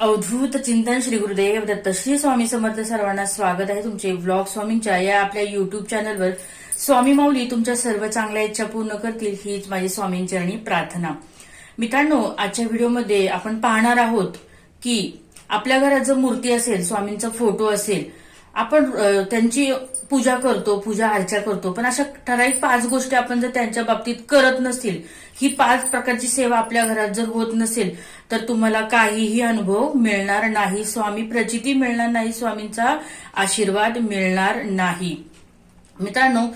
अवधूत चिंतन श्री गुरुदेव दत्त. श्री स्वामी समर्थ सर्वांना स्वागत आहे तुमचे व्लॉग स्वामींच्या या आपल्या युट्यूब चॅनलवर स्वामी माऊली तुमच्या सर्व चांगल्या इच्छा पूर्ण करतील हीच माझी स्वामींचरणी प्रार्थना. मित्रांनो आजच्या व्हिडिओमध्ये आपण पाहणार आहोत की आपल्या घरात जर मूर्ती असेल स्वामींचा फोटो असेल आपण त्यांची पूजा करतो पूजा अर्चा करतो. पण अशा ठराविक पाच गोष्टी आपण जर त्यांच्या बाबतीत करत नसतील ही पाच प्रकारची सेवा आपल्या घरात जर होत नसेल तर तुम्हाला काहीही अनुभव मिळणार नाही. स्वामी प्रचिती मिळणार नाही स्वामींचा आशीर्वाद मिळणार नाही. मित्रांनो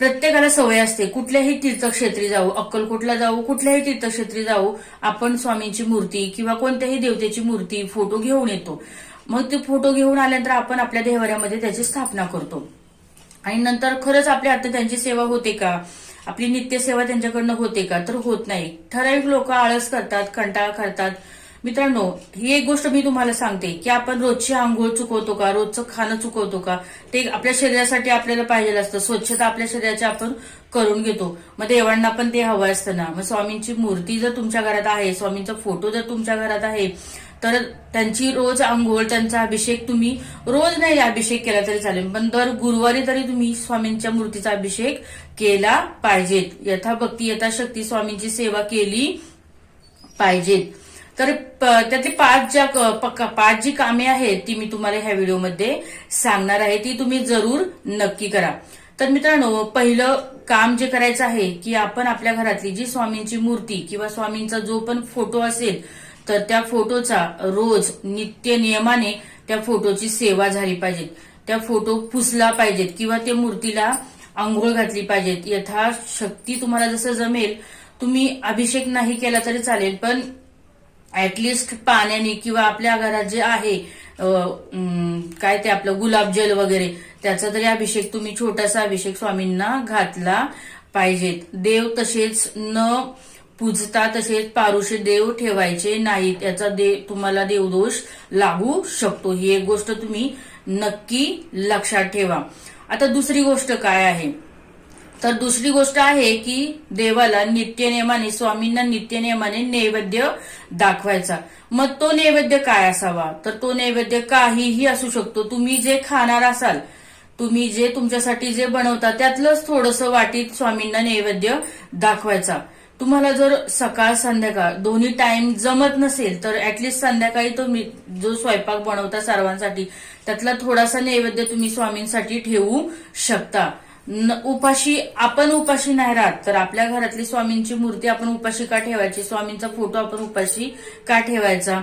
प्रत्येकाला सवय असते कुठल्याही तीर्थक्षेत्री जाऊ अक्कलकोटला जाऊ कुठल्याही तीर्थक्षेत्री जाऊ आपण स्वामींची मूर्ती किंवा कोणत्याही देवतेची मूर्ती फोटो घेऊन येतो. मग ते फोटो घेऊन आल्यानंतर आपण आपल्या देवाऱ्यामध्ये त्याची स्थापना करतो. आणि नंतर खरंच आपल्या हातात त्यांची सेवा होते का? आपली नित्यसेवा त्यांच्याकडनं होते का? तर होत नाही. ठराविक लोक आळस करतात कंटाळा करतात. मित्रांनो ही एक गोष्ट मी तुम्हाला सांगते की आपण रोजची आंघोळ चुकवतो का? रोजचं खाणं चुकवतो का? ते आपल्या शरीरासाठी आपल्याला पाहिजे असतं. स्वच्छता आपल्या शरीराची आपण करून घेतो. मग देवांना पण ते हवं असतं ना. मग स्वामींची मूर्ती जर तुमच्या घरात आहे स्वामींचा फोटो जर तुमच्या घरात आहे तर त्यांची रोज आंघोळ त्यांचा अभिषेक तुम्ही रोज नाही अभिषेक केला तरी चालेल. पण दर गुरुवारी तरी तुम्ही स्वामींच्या मूर्तीचा अभिषेक केला पाहिजेत. यथाभक्ती यथाशक्ती स्वामींची सेवा केली पाहिजेत. तर प- त्यातली पाच ज्या पाच जी कामे आहेत ती मी तुम्हाला ह्या व्हिडिओमध्ये सांगणार आहे. ती तुम्ही जरूर नक्की करा. तर मित्रांनो पहिलं काम जे करायचं आहे की आपण आपल्या घरातली जी स्वामींची मूर्ती किंवा स्वामींचा जो पण फोटो असेल तर त्या फोटोचा रोज नित्य नियमाने त्या फोटोची सेवा झाली पाहिजे त्या फोटो पुसला पाहिजेत किंवा त्या मूर्तीला आंघोळ घातली पाहिजेत. यथाशक्ती तुम्हाला जसं जमेल तुम्ही अभिषेक नाही केला तरी चालेल पण ऍटलिस्ट पाण्याने किंवा आपल्या घरात जे आहे काय ते आपलं गुलाबजल वगैरे त्याचा तरी अभिषेक तुम्ही छोटासा अभिषेक स्वामींना घातला पाहिजेत. देव तसेच न पूजता तसेच पारुषे देव ठेवायचे नाही. त्याचा दे तुम्हाला देवदोष लागू शकतो. ही एक गोष्ट तुम्ही नक्की लक्षात ठेवा. आता दुसरी गोष्ट काय आहे? तर दुसरी गोष्ट आहे की देवाला नित्यनेमाने स्वामींना नित्यनेमाने नैवेद्य दाखवायचा. मग तो नैवेद्य काय असावा? तर तो नैवेद्य काहीही असू शकतो. तुम्ही जे खाणार असाल तुम्ही जे तुमच्यासाठी जे बनवता त्यातलंच थोडंसं वाटीत स्वामींना नैवेद्य दाखवायचा. तुम्हाला जर सकाळ संध्याकाळ दोन्ही टाइम जमत नसेल तर ऍटलिस्ट संध्याकाळी तुम्ही जो स्वयंपाक बनवता सर्वांसाठी त्यातला थोडासा नैवेद्य तुम्ही स्वामींसाठी ठेवू शकता. न- उपाशी आपण उपाशी नाही राहत तर आपल्या घरातली स्वामींची मूर्ती आपण उपाशी का ठेवायची? स्वामींचा फोटो आपण उपाशी का ठेवायचा?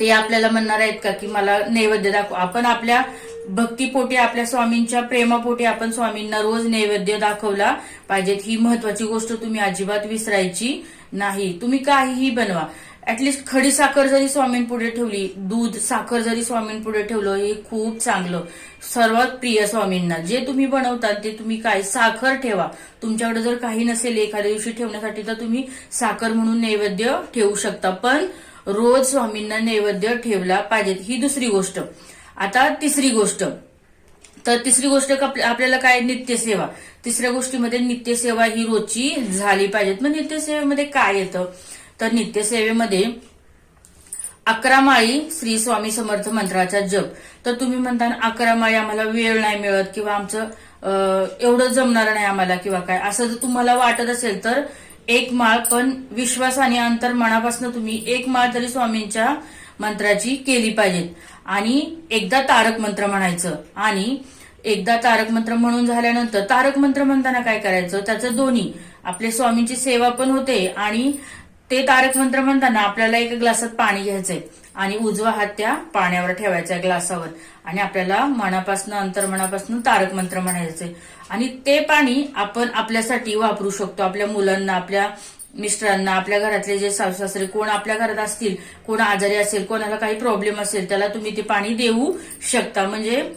ते आपल्याला म्हणणार आहेत का की मला नैवेद्य दाखव. आपण आपल्या भक्तीपोटी आपल्या स्वामींच्या प्रेमापोटी आपण स्वामींना रोज नैवेद्य दाखवला पाहिजेत. ही महत्वाची गोष्ट तुम्ही अजिबात विसरायची नाही. तुम्ही काहीही बनवा. ऍटलिस्ट खडी साखर जरी स्वामींपुढे ठेवली दूध साखर जरी स्वामींपुढे ठेवलं हे खूप चांगलं. सर्वात प्रिय स्वामींना जे तुम्ही बनवतात ते तुम्ही काय साखर ठेवा. तुमच्याकडे जर काही नसेल एखाद्या दिवशी ठेवण्यासाठी तर तुम्ही साखर म्हणून नैवेद्य ठेवू शकता. पण रोज स्वामींना नैवेद्य ठेवला पाहिजेत. ही दुसरी गोष्ट. आता तिसरी गोष्ट. तर तिसरी गोष्ट आपल्याला काय? नित्यसेवा. तिसऱ्या गोष्टीमध्ये नित्यसेवा ही रोजची झाली पाहिजेत. मग नित्यसेवेमध्ये काय येतं? तर नित्यसेवेमध्ये अकरा माळी श्री स्वामी समर्थ मंत्राचा जप. तर तुम्ही म्हणता अकरा माळी आम्हाला वेळ नाही मिळत किंवा आमचं एवढं जमणार नाही आम्हाला किंवा काय. असं जर तुम्हाला वाटत असेल तर एक माळ पण विश्वासाने अंतर मनापासून तुम्ही एक माळ तरी स्वामींच्या मंत्राची केली पाहिजेत. आणि एकदा तारक मंत्र म्हणायचं आणि एकदा तारक मंत्र म्हणून झाल्यानंतर तारक मंत्र म्हणताना काय करायचं? त्याचं दोन्ही. आपल्या स्वामींची सेवा पण होते आणि ते तारक मंत्र म्हणताना आपल्याला एका ग्लासात पाणी घ्यायचंय आणि उजवा हात त्या पाण्यावर ठेवायचा ग्लासावर. आणि आपल्याला मनापासून अंतर्मनापासून तारक मंत्र म्हणायचंय. आणि ते पाणी आपण आपल्यासाठी वापरू शकतो. आपल्या मुलांना आपल्या मिस्टरांना आपल्या घरातले जे सासू सासरे कोण आपल्या घरात असतील कोण आजारी असेल कोणाला काही प्रॉब्लेम असेल त्याला तुम्ही ते पाणी देऊ शकता. म्हणजे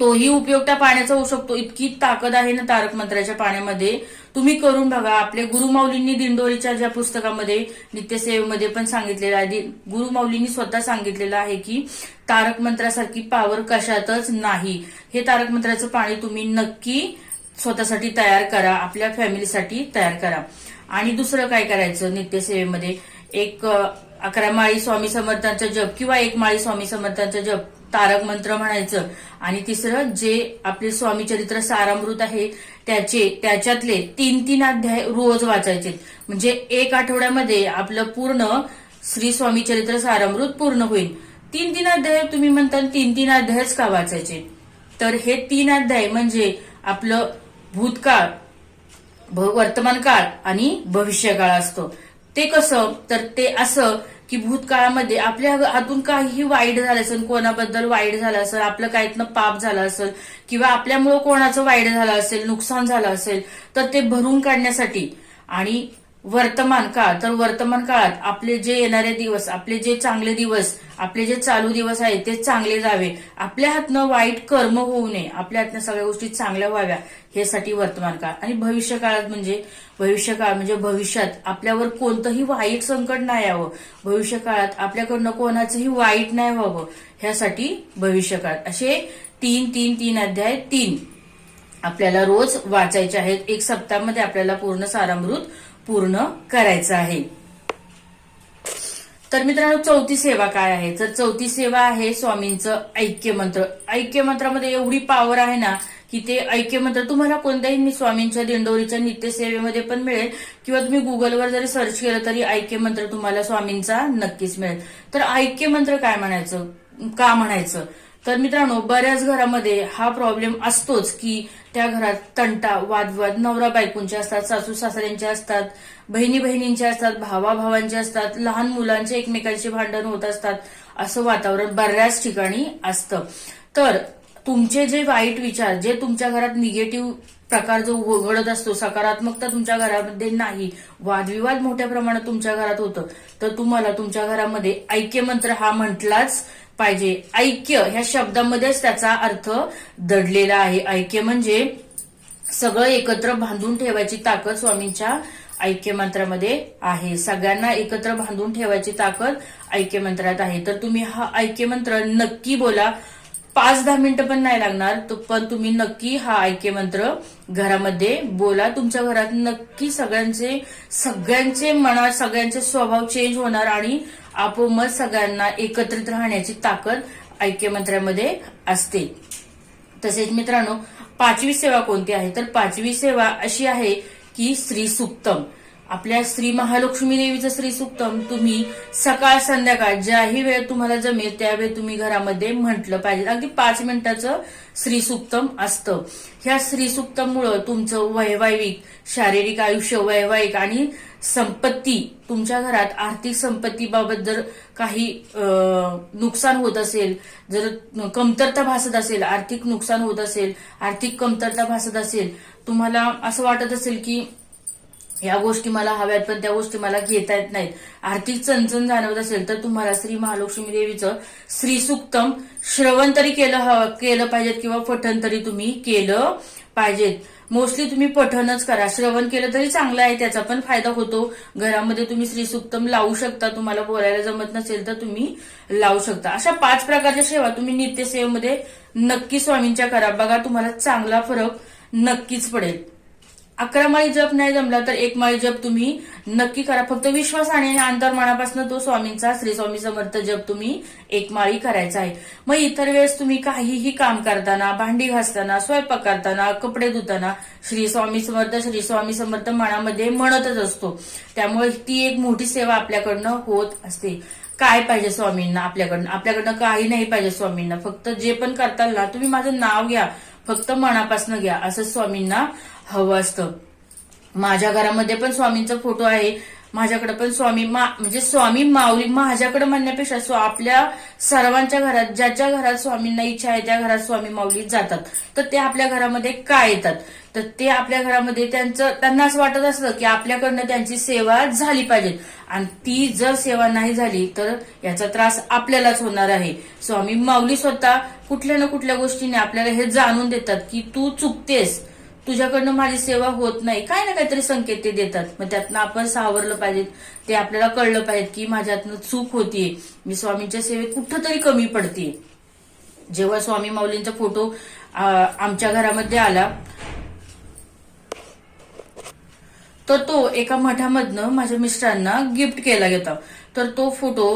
तोही उपयोग त्या पाण्याचा होऊ शकतो. इतकी ताकद आहे ना तारक मंत्राच्या पाण्यामध्ये. तुम्ही करून बघा. आपले गुरुमाऊलींनी दिंडोरीच्या ज्या पुस्तकामध्ये नित्यसेवेमध्ये पण सांगितलेलं आहे. दि- गुरुमाऊलींनी स्वतः सांगितलेलं आहे की तारक मंत्रासारखी पावर कशातच नाही. हे तारक मंत्राचं पाणी तुम्ही नक्की स्वतःसाठी तयार करा आपल्या फॅमिलीसाठी तयार करा. आणि दुसरं काय करायचं नित्यसेवेमध्ये एक अकरा माळी स्वामी समर्थांचा जप किंवा एक माळी स्वामी समर्थांचा जप तारक मंत्र म्हणायचं. आणि तिसरं जे आपले स्वामी चरित्र सारामृत आहे त्याचे त्याच्यातले तीन तीन अध्याय रोज वाचायचे. म्हणजे एक आठवड्यामध्ये आपलं पूर्ण श्री स्वामी चरित्र सारामृत पूर्ण होईल. तीन तीन अध्याय तुम्ही म्हणता तीन तीन अध्यायच का वाचायचे? तर हे तीन अध्याय म्हणजे आपलं भूतकाळ भ- वर्तमान काळ आणि भविष्यकाळ असतो. ते कसं? तर ते असं की भूतकाळामध्ये आपल्या हातून काहीही वाईट झालं असेल कोणाबद्दल वाईट झालं असेल आपलं काहीतनं पाप झालं असेल किंवा आपल्यामुळं कोणाचं वाईट झालं असेल नुकसान झालं असेल तर ते भरून काढण्यासाठी आणि वर्तमान काळ तर वर्तमान काळात आपले जे येणारे दिवस आपले जे चांगले दिवस आपले जे चालू दिवस आहेत ते चांगले जावे. आपल्या हातनं वाईट कर्म होऊ नये. आपल्या हातनं सगळ्या गोष्टी चांगल्या व्हाव्या हेसाठी वर्तमान काळ. आणि भविष्य काळात म्हणजे भविष्य काळ म्हणजे भविष्यात आपल्यावर कोणतंही वाईट संकट नाही यावं. भविष्य काळात आपल्याकडनं कोणाचंही वाईट नाही व्हावं ह्यासाठी भविष्य काळ. असे तीन तीन तीन अध्याय तीन आपल्याला रोज वाचायचे आहेत. एक सप्ताहामध्ये आपल्याला पूर्ण सारामृत पूर्ण करायचं आहे. तर मित्रांनो चौथी सेवा काय आहे? तर चौथी सेवा आहे स्वामींचं ऐक्य मंत्र ऐक्य मंत्रामध्ये एवढी पॉवर आहे ना की ते ऐक्य मंत्र तुम्हाला कोणत्याही स्वामींच्या दिंडोरीच्या नित्यसेवेमध्ये पण मिळेल. किंवा तुम्ही गुगलवर जरी सर्च केलं तरी ऐक्य मंत्र तुम्हाला स्वामींचा नक्कीच मिळेल. तर ऐक्य मंत्र काय म्हणायचं? का म्हणायचं? तर मित्रांनो बऱ्याच घरामध्ये हा प्रॉब्लेम असतोच की त्या घरात तंटा वादविवाद नवरा बायकोंचे असतात सासू सासऱ्यांचे असतात बहिणी बहिणींचे असतात भावा भावांचे असतात लहान मुलांचे एकमेकांचे भांडण होत असतात असं वातावरण बऱ्याच ठिकाणी असतं. तर तुमचे जे वाईट विचार जे तुमच्या घरात निगेटिव्ह प्रकार जो घडत असतो सकारात्मकता तुमच्या घरामध्ये नाही वादविवाद मोठ्या प्रमाणात तुमच्या घरात होतं तर तुम्हाला तुमच्या घरामध्ये ऐक्यमंत्र हा म्हटलाच पाहिजे. ऐक्य ह्या शब्दामध्येच त्याचा अर्थ दडलेला आहे. ऐक्य म्हणजे सगळं एकत्र बांधून ठेवायची ताकद स्वामींच्या ऐक्यमंत्रामध्ये आहे. सगळ्यांना एकत्र बांधून ठेवायची ताकद ऐक्य मंत्रात आहे. तर तुम्ही हा ऐक्यमंत्र नक्की बोला. पाच दहा मिनिटं पण नाही लागणार. तो पण तुम्ही नक्की हा ऐक्यमंत्र घरामध्ये बोला. तुमच्या घरात नक्की सगळ्यांचे सगळ्यांचे मनात सगळ्यांचे स्वभाव चेंज होणार आणि आपोमत सगळ्यांना एकत्रित राहण्याची ताकद ऐक्यमंत्र्यामध्ये असते. तसेच मित्रांनो पाचवी सेवा कोणती आहे? तर पाचवी सेवा अशी आहे की श्री सुक्तम. आपल्या श्री महालक्ष्मी देवीचं श्री सुक्तम तुम्ही सकाळ संध्याकाळ ज्याही वेळ तुम्हाला जमेल त्यावेळी तुम्ही घरामध्ये म्हटलं पाहिजे. अगदी पाच मिनिटाचं श्री सुक्तम असतं. ह्या श्री सुक्तममुळं तुमचं वैवाहिक शारीरिक आयुष्य वैवाहिक आणि संपत्ती तुमच्या घरात आर्थिक संपत्तीबाबत जर काही नुकसान होत असेल जर कमतरता भासत असेल आर्थिक नुकसान होत असेल आर्थिक कमतरता भासत असेल तुम्हाला असं वाटत असेल की या गोष्टी मला हव्यात पण त्या गोष्टी मला घेता येत नाहीत. आर्थिक चणचण जाणवत असेल तर तुम्हाला श्री महालक्ष्मी देवीचं श्री सुक्तम श्रवण तरी केलं हवं केलं पाहिजेत किंवा पठण तरी तुम्ही केलं पाहिजेत. मोस्टली तुम्ही पठणच करा. श्रवण केलं तरी चांगलं आहे त्याचा पण फायदा होतो. घरामध्ये तुम्ही श्री सुक्तम लावू शकता. तुम्हाला बोलायला जमत नसेल तर तुम्ही लावू शकता. अशा पाच प्रकारच्या सेवा तुम्ही नित्यसेवेमध्ये नक्की स्वामींच्या करा. बघा तुम्हाला चांगला फरक नक्कीच पडेल. अकरा माळी जप नाही जमला तर एक माळी जप तुम्ही नक्की करा. फक्त विश्वासाने आणि अंतर्मनापासून तो स्वामींचा श्री स्वामी समर्थ जप तुम्ही एक माळी करायचा आहे. मग इतर वेळेस तुम्ही काहीही काम करताना भांडी घासताना स्वयंपाक करताना कपडे धुताना श्री स्वामी समर्थ श्री स्वामी समर्थ मनामध्ये म्हणतच असतो. त्यामुळे ती एक मोठी सेवा आपल्याकडनं होत असते. काय पाहिजे स्वामींना आपल्याकडनं? आपल्याकडनं काही नाही पाहिजे स्वामींना. फक्त जे पण करताल ना तुम्ही माझं नाव घ्या. फक्त मनापासून घ्या. असं स्वामींना हवं असतं. माझ्या घरामध्ये पण स्वामींचा फोटो आहे. माझ्याकडे पण स्वामी मा म्हणजे स्वामी माऊली माझ्याकडे म्हणण्यापेक्षा स्व आपल्या सर्वांच्या घरात ज्याच्या घरात स्वामींना इच्छा आहे त्या घरात स्वामी माऊली जातात. तर ते आपल्या घरामध्ये काय येतात? तर ते आपल्या घरामध्ये त्यांचं त्यांना असं वाटत असतं की आपल्याकडनं त्यांची सेवा झाली पाहिजे. आणि ती जर सेवा नाही झाली तर याचा त्रास आपल्यालाच होणार आहे. स्वामी माऊली स्वतः कुठल्या ना कुठल्या गोष्टीने आपल्याला हे जाणून देतात की तू चुकतेस. तुझ्याकडनं माझी सेवा होत नाही. काय ना काहीतरी संकेत ते देतात. मग त्यातनं आपण सावरलं पाहिजे ते आपल्याला कळलं पाहिजे की माझ्यातनं चूक होतीये. मी स्वामींच्या सेवेत कुठंतरी कमी पडते जेव्हा स्वामी माऊलींचा फोटो आमच्या घरामध्ये आला तर तो एका मठामधनं माझ्या मिस्टरांना गिफ्ट केला गेला. तर तो फोटो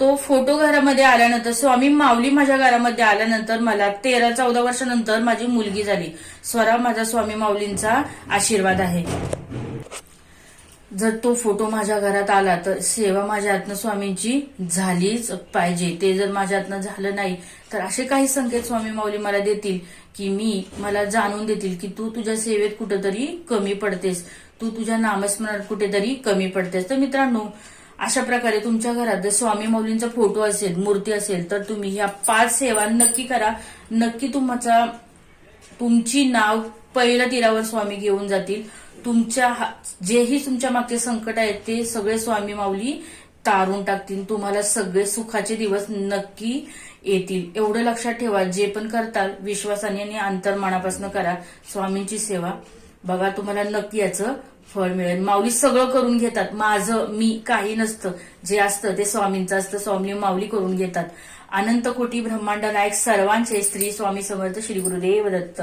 तो फोटो घरामध्ये आल्यानंतर स्वामी माऊली माझ्या घरामध्ये आल्यानंतर मला तेरा चौदा वर्षानंतर माझी मुलगी झाली. स्वरा माझा स्वामी माऊलींचा आशीर्वाद आहे. जर तो फोटो माझ्या घरात आला तर सेवा माझ्या हातनं स्वामींची झालीच पाहिजे. ते जर माझ्या हातनं झालं नाही तर असे काही संकेत स्वामी माऊली मला देतील की मी मला जाणून देतील की तू तुझ्या सेवेत कुठेतरी कमी पडतेस. तू तुझ्या नामस्मरणात कुठेतरी कमी पडतेस. तर मित्रांनो अशा प्रकारे तुमच्या घरात जर स्वामी माऊलींचा फोटो असेल मूर्ती असेल तर तुम्ही ह्या पाच सेवा नक्की करा. नक्की तुमचा तुमची नाव पहिल्या तीरावर स्वामी घेऊन जातील. तुमच्या हा- जेही तुमच्या मागचे संकट आहेत ते सगळे स्वामी माऊली तारून टाकतील. तुम्हाला सगळे सुखाचे दिवस नक्की येतील. एवढं लक्षात ठेवा जे पण करताल विश्वासाने आणि अंतर्मनापासून करा. स्वामींची सेवा. बघा तुम्हाला नक्की याचं फळ मिळेल. माऊली सगळं करून घेतात. माझं मी काही नसतं. जे असतं ते स्वामींचं असतं. स्वामी माऊली करून घेतात. अनंत कोटी ब्रह्मांड नायक सर्वांचे स्त्री स्वामी समर्थ श्री गुरुदेव दत्त.